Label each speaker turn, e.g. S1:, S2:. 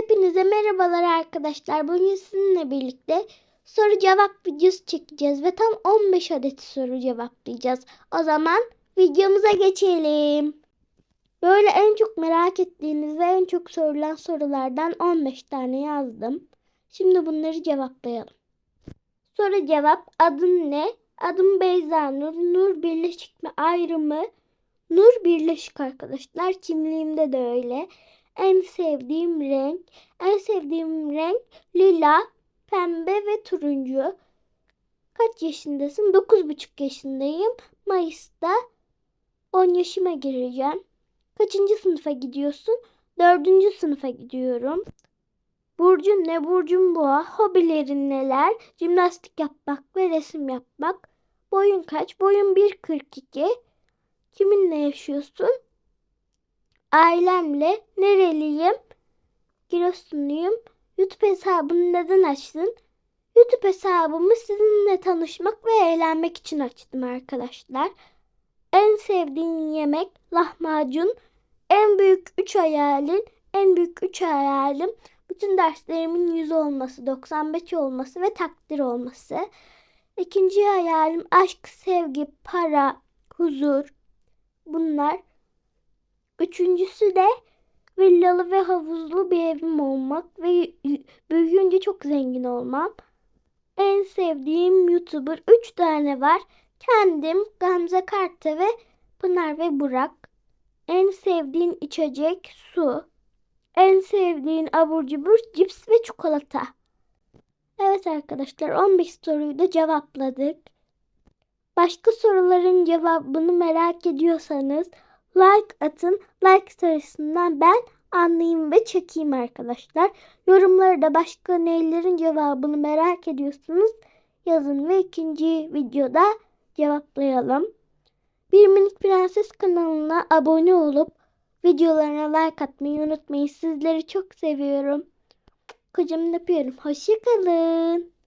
S1: Hepinize merhabalar arkadaşlar. Bugün sizinle birlikte soru cevap videosu çekeceğiz ve tam 15 adet soru cevaplayacağız. O zaman videomuza geçelim. Böyle en çok merak ettiğiniz ve en çok sorulan sorulardan 15 tane yazdım. Şimdi bunları cevaplayalım. Soru cevap adın ne? Adım Beyza Nur. Nur birleşik mi ayrı mı? Nur birleşik arkadaşlar. Kimliğimde de öyle. En sevdiğim renk. En sevdiğim renk lila, pembe ve turuncu. Kaç yaşındasın? 9,5 yaşındayım. Mayıs'ta 10 yaşıma gireceğim. Kaçıncı sınıfa gidiyorsun? 4. sınıfa gidiyorum. Burcun ne? Burcun boğa. Hobilerin neler? Jimnastik yapmak ve resim yapmak. Boyun kaç? Boyun 1.42. Kiminle yaşıyorsun? Ailemle. Nereliyim? Giresunluyum. YouTube hesabını neden açtın? YouTube hesabımı sizinle tanışmak ve eğlenmek için açtım arkadaşlar. En sevdiğin yemek lahmacun. En büyük 3 hayalin, en büyük 3 hayalim bütün derslerimin 100 olması, 95 olması ve takdir olması. İkinci hayalim aşk, sevgi, para, huzur. Bunlar. Üçüncüsü de villalı ve havuzlu bir evim olmak ve büyüyünce çok zengin olmam. En sevdiğim YouTuber 3 tane var. Kendim, Gamze Karta ve Pınar ve Burak. En sevdiğin içecek su. En sevdiğin abur cubur cips ve çikolata. Evet arkadaşlar 15 soruyu da cevapladık. Başka soruların cevabını merak ediyorsanız like atın. Like sayısından ben anlayayım ve çekeyim arkadaşlar. Yorumlara da başka neylerin cevabını merak ediyorsunuz yazın ve ikinci videoda cevaplayalım. Bir Minik Prenses kanalına abone olup videolarına like atmayı unutmayın. Sizleri çok seviyorum. Kocaman öpüyorum. Hoşçakalın.